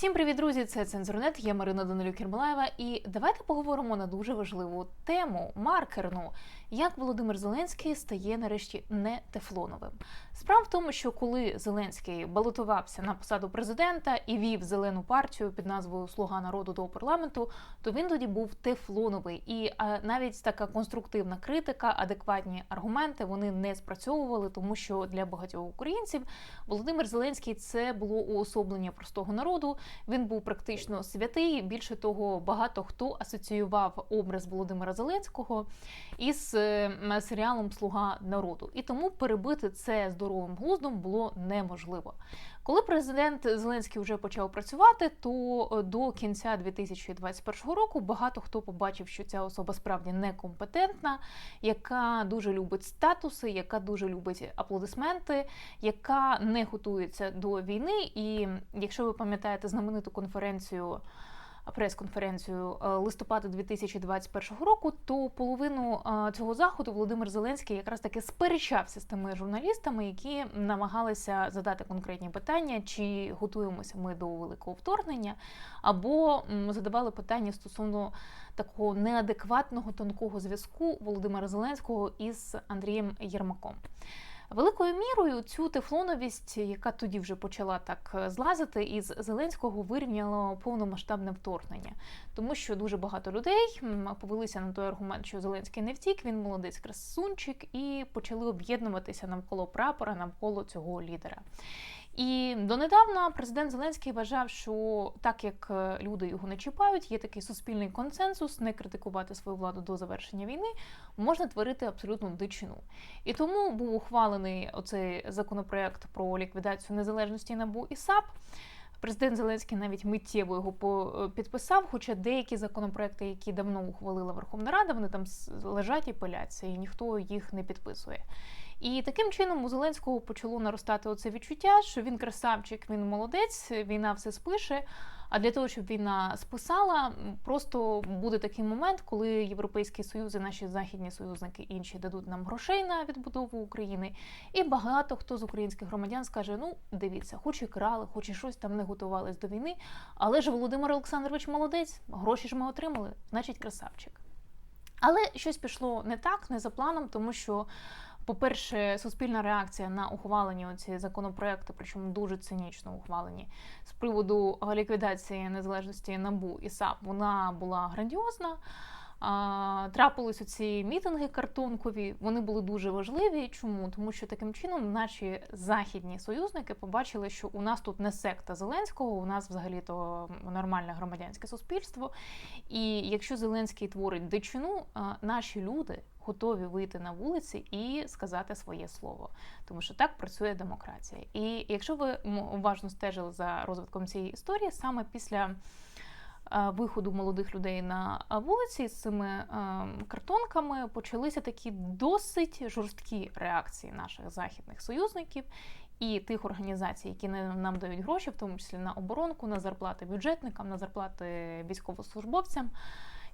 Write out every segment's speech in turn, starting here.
Всім привіт, друзі! Це Цензурнет. Я Марина Данилюк Єрмолаєва. І давайте поговоримо на дуже важливу тему маркерну, як Володимир Зеленський стає нарешті не тефлоновим. Справа в тому, що коли Зеленський балотувався на посаду президента і вів зелену партію під назвою Слуга народу до парламенту, то він тоді був тефлоновий. І навіть така конструктивна критика, адекватні аргументи вони не спрацьовували, тому що для багатьох українців Володимир Зеленський це було уособлення простого народу. Він був практично святий. Більше того, багато хто асоціював образ Володимира Зеленського із е, серіалом Слуга народу. І тому перебити це здоровим глуздом було неможливо. Коли президент Зеленський вже почав працювати, то е, до кінця 2021 року багато хто побачив, що ця особа справді некомпетентна, яка дуже любить статуси, яка дуже любить аплодисменти, яка не готується до війни. І якщо ви пам'ятаєте знамениту конференцію. Прес-конференцію е, листопада 2021 року, то половину е, цього заходу Володимир Зеленський якраз таки сперечався з тими журналістами, які намагалися задати конкретні питання, чи готуємося ми до великого вторгнення, або задавали питання стосовно такого неадекватного тонкого зв'язку Володимира Зеленського із Андрієм Єрмаком. Великою мірою цю тефлоновість, яка тоді вже почала так е, злазити, із Зеленського вирівняло повномасштабне вторгнення, тому що дуже багато людей повелися на той аргумент, що Зеленський не втік, він молодець красунчик, і почали об'єднуватися навколо прапора, навколо цього лідера. І донедавна президент Зеленський вважав, що так як е, люди його не чіпають, є такий суспільний консенсус, не критикувати свою владу до завершення війни, можна творити абсолютну дичину. І тому був ухвалений оцей законопроект про ліквідацію незалежності НАБУ і САП. Президент Зеленський навіть миттєво його е, підписав, хоча деякі законопроекти, які давно ухвалила Верховна Рада, вони там лежать і пиляться, і ніхто їх не підписує. І таким чином у Зеленського почало наростати оце відчуття, що він красавчик, він молодець, війна все спише. А для того, щоб війна списала, просто буде такий момент, коли Європейський Союз і наші західні союзники інші дадуть нам грошей на відбудову України. І багато хто з українських громадян скаже: ну, дивіться, хоч і крали, хоч і щось там не готувались до війни. Але ж Володимир Олександрович молодець, гроші ж ми отримали, значить, красавчик. Але щось пішло не так, не за планом, тому що. По-перше, суспільна реакція на ухвалення ці законопроекти, причому дуже цинічно ухвалені з приводу ліквідації незалежності набу і САП, вона була грандіозна. Трапились ці мітинги картонкові. Вони були дуже важливі. Чому? Тому що таким чином наші західні союзники побачили, що у нас тут не секта Зеленського, у нас взагалі то нормальне громадянське суспільство. І якщо Зеленський творить дичину, наші люди готові вийти на вулиці і сказати своє слово, тому що так працює демократія. І якщо ви уважно стежили за розвитком цієї історії, саме після виходу молодих людей на вулиці з цими картонками почалися такі досить жорсткі реакції наших західних союзників. І тих організацій, які нам дають гроші, в тому числі на оборонку, на зарплати бюджетникам, на зарплати військовослужбовцям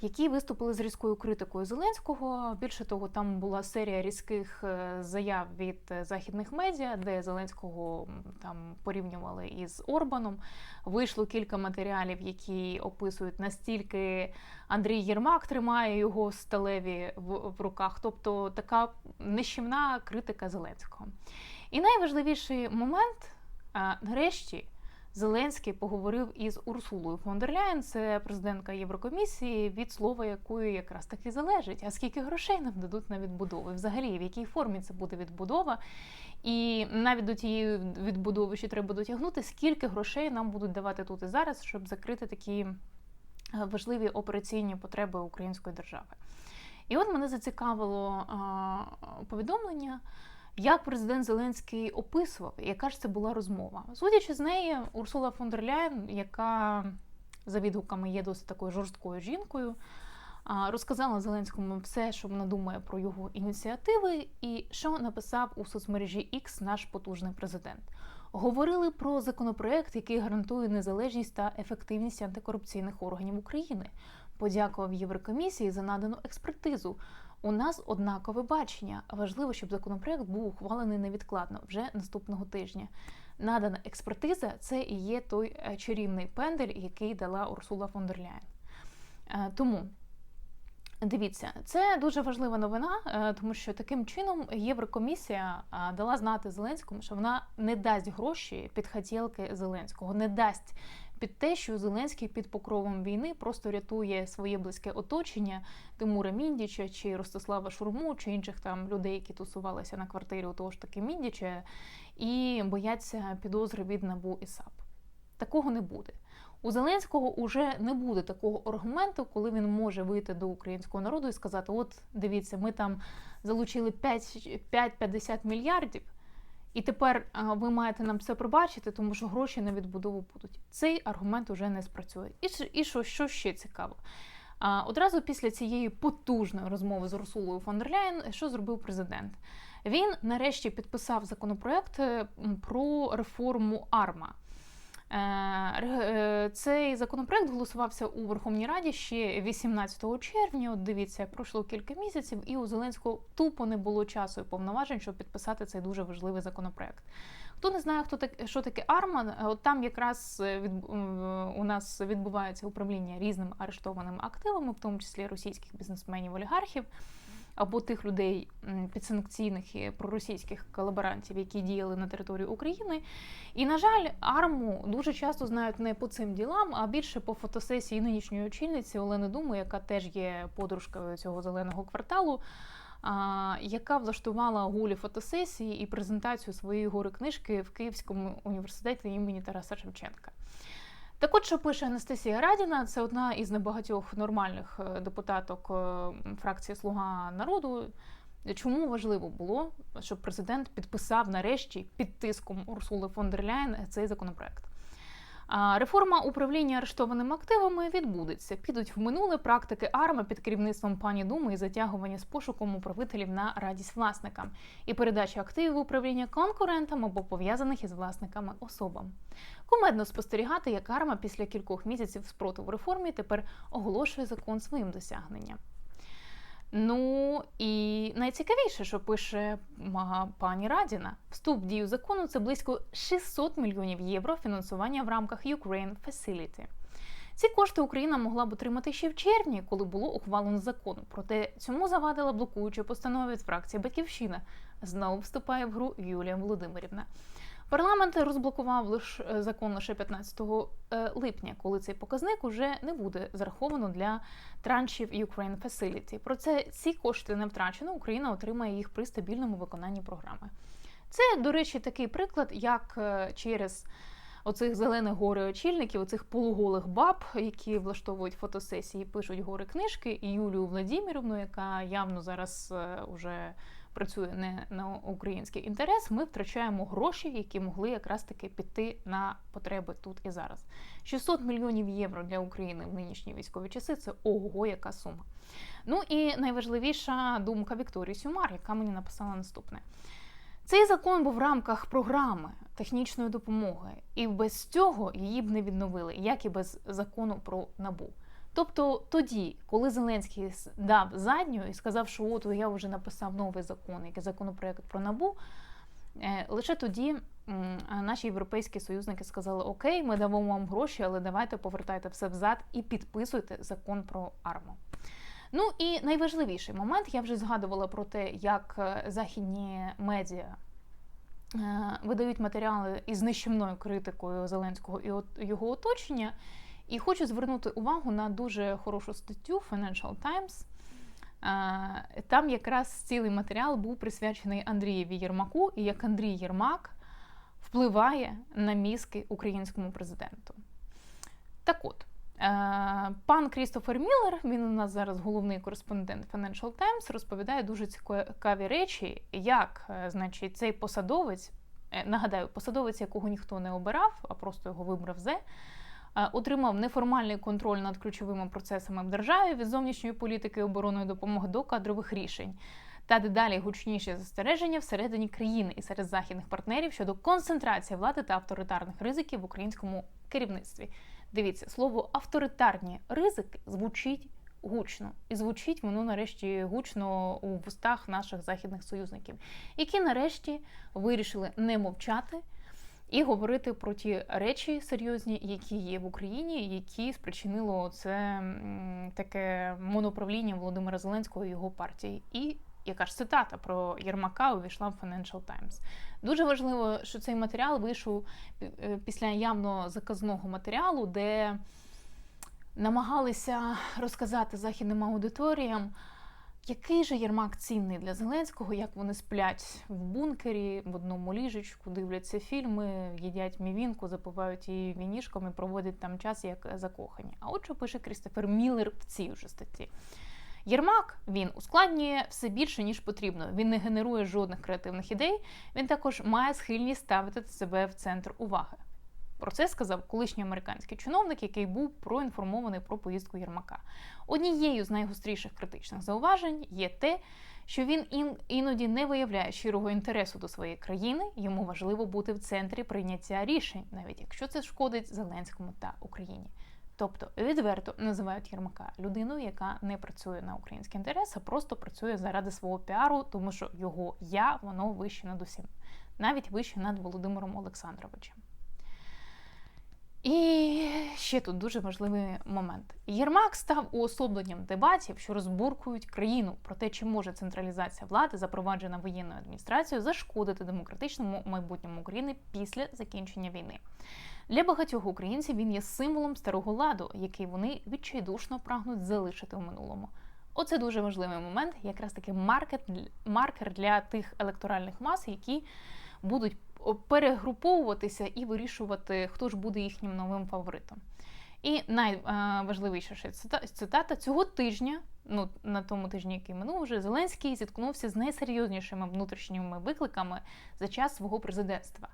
які виступили з різкою критикою Зеленського. Більше того, там була серія різких е, заяв від е, західних медіа, де Зеленського там порівнювали із Орбаном. Вийшло кілька матеріалів, які описують настільки Андрій Єрмак тримає його сталеві в, в руках, тобто така нищівна критика Зеленського. І найважливіший момент, нарешті. Зеленський поговорив із Урсулою фон дер Ляєн, це президентка Єврокомісії, від слова якої якраз таки залежить. А скільки грошей нам дадуть на відбудову? Взагалі, в якій формі це буде відбудова? І навіть до тієї відбудови ще треба дотягнути, скільки грошей нам будуть давати тут і зараз, щоб закрити такі е, важливі операційні потреби української держави. І от мене зацікавило повідомлення як президент Зеленський описував, яка ж це була розмова. Судячи з неї, Урсула фон дер Ляєн, яка за відгуками є досить такою жорсткою жінкою, розказала Зеленському все, що вона думає про його ініціативи, і що написав у соцмережі X наш потужний президент. Говорили про законопроект, який гарантує незалежність та ефективність антикорупційних органів України. Подякував Єврокомісії за надану експертизу. У нас однакове бачення. Важливо, щоб законопроект був ухвалений невідкладно вже наступного тижня. надана експертиза це і є той е, чарівний пендель, який дала Урсула фон дер Ляєн. Е, Тому дивіться, це дуже важлива новина, е, тому що таким чином Єврокомісія дала знати Зеленському, що вона не дасть гроші під хотілки Зеленського, не дасть під те, що Зеленський під покровом війни просто рятує своє близьке оточення Тимура Міндіча чи Ростислава Шурму, чи інших там людей, які тусувалися на квартирі у того ж таки Міндіча, і бояться підозри від НАБУ і САП. Такого не буде. У Зеленського уже не буде такого аргументу, коли він може вийти до українського народу і сказати: От дивіться, ми там залучили 5-50 мільярдів, і тепер ви маєте нам це пробачити, тому що гроші на відбудову будуть. Цей аргумент уже не спрацює. І, і що, що ще цікаво? А, одразу після цієї потужної розмови з Урсулою фон дер Ляєн, що зробив президент? Він нарешті підписав законопроект е, про реформу АРМА. Е, е, Цей законопроект голосувався у Верховній Раді ще 18 червня. От дивіться, пройшло кілька місяців, і у Зеленського тупо не було часу і повноважень, щоб підписати цей дуже важливий законопроект. Хто не знає, хто так, що таке АРМА, от там якраз е, від, е, у нас відбувається управління різними арештованими активами, в тому числі російських бізнесменів, олігархів або тих людей підсанкційних і проросійських колаборантів, які діяли на території України. І, на жаль, арму дуже часто знають не по цим ділам, а більше по фотосесії нинішньої очільниці Олени Думи, яка теж є подружкою цього зеленого кварталу. Яка влаштувала гулі фотосесії і презентацію своєї гори книжки в Київському університеті імені Тараса Шевченка. Так от, що пише Анастасія Радіна, це одна із небагатьох нормальних е, депутаток е, фракції Слуга народу. Чому важливо було, щоб президент підписав нарешті під тиском Урсули фон дер Ляєн цей законопроект? Реформа управління арештованими активами відбудеться. Підуть в минуле практики АРМА під керівництвом пані Думи і затягування з пошуком управителів на радість власникам і передачі активів управління конкурентам або пов'язаних із власниками особам. Кумедно спостерігати, як АРМА після кількох місяців спротиву реформі тепер оголошує закон своїм досягненням. Ну і найцікавіше, що пише пані Радіна, вступ в дію закону це близько 600 мільйонів євро фінансування в рамках Ukraine Facility. Ці кошти Україна могла б отримати ще в червні, коли було ухвалено закон. Проте цьому завадила блокуюча постанова від фракції Батьківщина. Знову вступає в гру Юлія Володимирівна. Парламент розблокував лиш е, закон лише 15 е, липня, коли цей показник уже не буде зараховано для траншів Ukraine Facility. Про це ці кошти не втрачено. Україна отримає їх при стабільному виконанні програми. Це, до речі, такий приклад, як е, через оцих зелених гори очільників, оцих полуголих баб, які влаштовують фотосесії, пишуть гори книжки, і Юлію Владимирівну, яка явно зараз уже працює не на український інтерес, ми втрачаємо гроші, які могли якраз таки піти на потреби тут і зараз. 600 мільйонів євро для України в нинішні військові часи це ого, яка сума. Ну і найважливіша думка Вікторії Сюмар, яка мені написала наступне. Цей закон був в рамках програми технічної допомоги, і без цього її б не відновили, як і без закону про набу. Тобто тоді, коли Зеленський дав задню і сказав, що от я вже написав новий закон, який законопроект про набу, е, лише тоді наші європейські союзники сказали: Окей, ми дамо вам гроші, але давайте повертайте все взад і підписуйте закон про арму. Ну і найважливіший момент, я вже згадувала про те, як е, західні медіа е, видають матеріали із нищівною критикою Зеленського і його оточення. І хочу звернути увагу на дуже хорошу статтю Financial Times. Там якраз цілий матеріал був присвячений Андрієві Єрмаку, і як Андрій Єрмак впливає на мізки українському президенту. Так от, пан Крістофер Міллер, він у нас зараз головний кореспондент Financial Times, розповідає дуже цікаві речі, як, е, значить, цей посадовець, е, нагадаю, посадовець, якого ніхто не обирав, а просто його вибрав зе. Е, Отримав неформальний контроль над ключовими процесами в державі від зовнішньої політики, оборонної допомоги до кадрових рішень та дедалі гучніші застереження всередині країни і серед західних партнерів щодо концентрації влади та авторитарних ризиків в українському керівництві. Дивіться, слово авторитарні ризики звучить гучно, і звучить воно нарешті гучно у вустах наших західних союзників, які нарешті вирішили не мовчати і говорити про ті речі серйозні, які є в Україні, які спричинило це таке моноправління Володимира Зеленського і його партії. І яка ж цитата про Єрмака увійшла в Financial Times. Дуже важливо, що цей матеріал вийшов е, після явно заказного матеріалу, де намагалися розказати західним аудиторіям. Який же Єрмак цінний для Зеленського, як вони сплять в бункері, в одному ліжечку, дивляться фільми, їдять мівінку, запивають її вінішком і проводять там час як закохані. А от що пише Крістофер Міллер в цій вже статті. Єрмак він ускладнює все більше ніж потрібно. Він не генерує жодних креативних ідей. Він також має схильність ставити себе в центр уваги. Про це сказав колишній американський чиновник, який був проінформований про поїздку Єрмака. Однією з найгостріших критичних зауважень є те, що він іноді не виявляє щирого інтересу до своєї країни. Йому важливо бути в центрі прийняття рішень, навіть якщо це шкодить Зеленському та Україні. Тобто відверто називають Єрмака людиною, яка не працює на український інтерес, а просто працює заради свого піару, тому що його я воно вище над усім, навіть вище над Володимиром Олександровичем. І ще тут дуже важливий момент. Єрмак став уособленням дебатів, що розбуркують країну про те, чи може централізація влади, запроваджена воєнною адміністрацією, зашкодити демократичному майбутньому України після закінчення війни. Для багатьох українців він є символом старого ладу, який вони відчайдушно прагнуть залишити у минулому. Оце дуже важливий момент, якраз таки маркер для тих електоральних мас, які будуть перегруповуватися і вирішувати, хто ж буде їхнім новим фаворитом. І найважливіша цитата цього тижня, ну на тому тижні, який минув, вже Зеленський зіткнувся з найсерйознішими внутрішніми викликами за час свого президентства.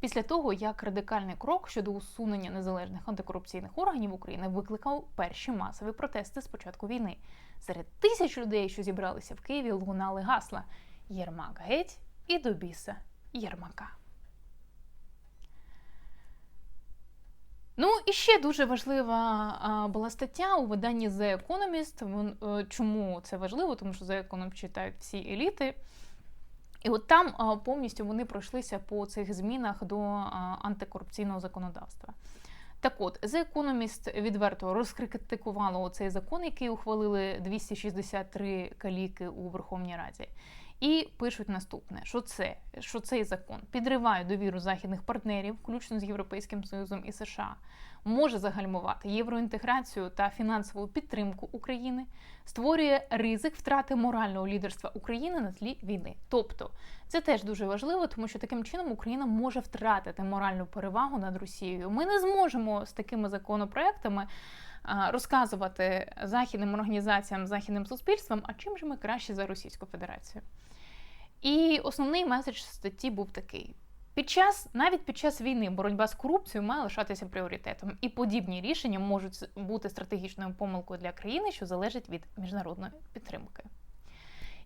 Після того, як радикальний крок щодо усунення незалежних антикорупційних органів України викликав перші масові протести з початку війни. Серед тисяч людей, що зібралися в Києві, лунали гасла Єрмак геть і до біса Єрмака. Ну і ще дуже важлива була стаття у виданні The Economist. Е, чому це важливо? Тому що The Economist читають всі еліти. І от там повністю вони пройшлися по цих змінах до антикорупційного законодавства. Так от, The Economist відверто розкритикувало цей закон, який ухвалили 263 каліки у Верховній Раді. І пишуть наступне: що це що цей закон підриває довіру західних партнерів, включно з Європейським Союзом і США, може загальмувати євроінтеграцію та фінансову підтримку України, створює ризик втрати морального лідерства України на тлі війни. Тобто це теж дуже важливо, тому що таким чином Україна може втратити моральну перевагу над Росією. Ми не зможемо з такими законопроектами. Розказувати західним організаціям, західним суспільствам, а чим же ми краще за Російську Федерацію. І основний меседж статті був такий: під час, навіть під час війни, боротьба з корупцією має лишатися пріоритетом, і подібні рішення можуть бути стратегічною помилкою для країни, що залежить від міжнародної підтримки.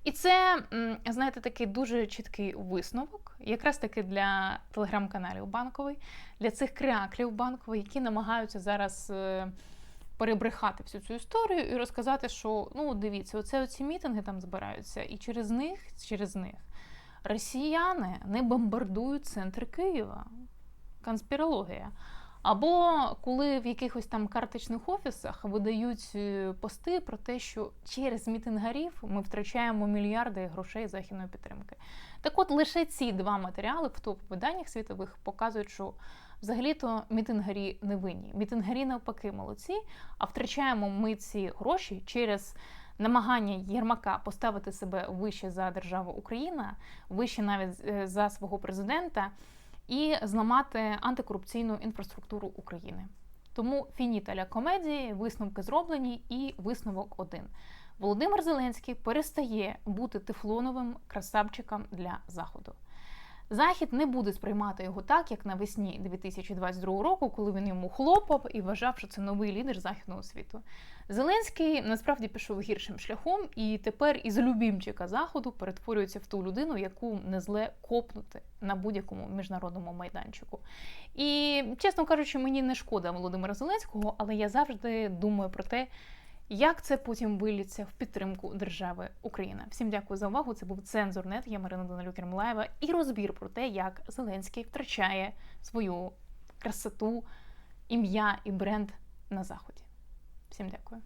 І це, знаєте, такий дуже чіткий висновок, якраз таки для телеграм-каналів банковий, для цих креаклів банкових, які намагаються зараз е, перебрехати всю цю історію і розказати, що ну дивіться, оце оці мітинги там збираються, і через них, через них росіяни не бомбардують центр Києва. Конспірологія. Або коли в якихось там карточних офісах видають е, пости про те, що через мітингарів ми втрачаємо мільярди грошей західної підтримки. Так от лише ці два матеріали в топ-виданнях світових показують, що взагалі-то мітингарі не винні. Мітингарі навпаки молодці, а втрачаємо ми ці гроші через. Намагання Єрмака поставити себе вище за державу Україна, вище навіть е, за свого президента, і зламати антикорупційну інфраструктуру України. Тому фініталя комедії, висновки зроблені, і висновок один: Володимир Зеленський перестає бути тефлоновим красавчиком для заходу. Захід не буде сприймати його так, як навесні 2022 року, коли він йому хлопав і вважав, що це новий лідер західного світу. Зеленський насправді пішов гіршим шляхом, і тепер із любімчика заходу перетворюється в ту людину, яку не зле копнути на будь-якому міжнародному майданчику. І чесно кажучи, мені не шкода Володимира Зеленського, але я завжди думаю про те. Як це потім виліться в підтримку держави Україна. Всім дякую за увагу. Це був цензурнет. Я Марина Данилюк Кермлаєва і розбір про те, як Зеленський втрачає свою красоту, ім'я і бренд на заході. Всім дякую.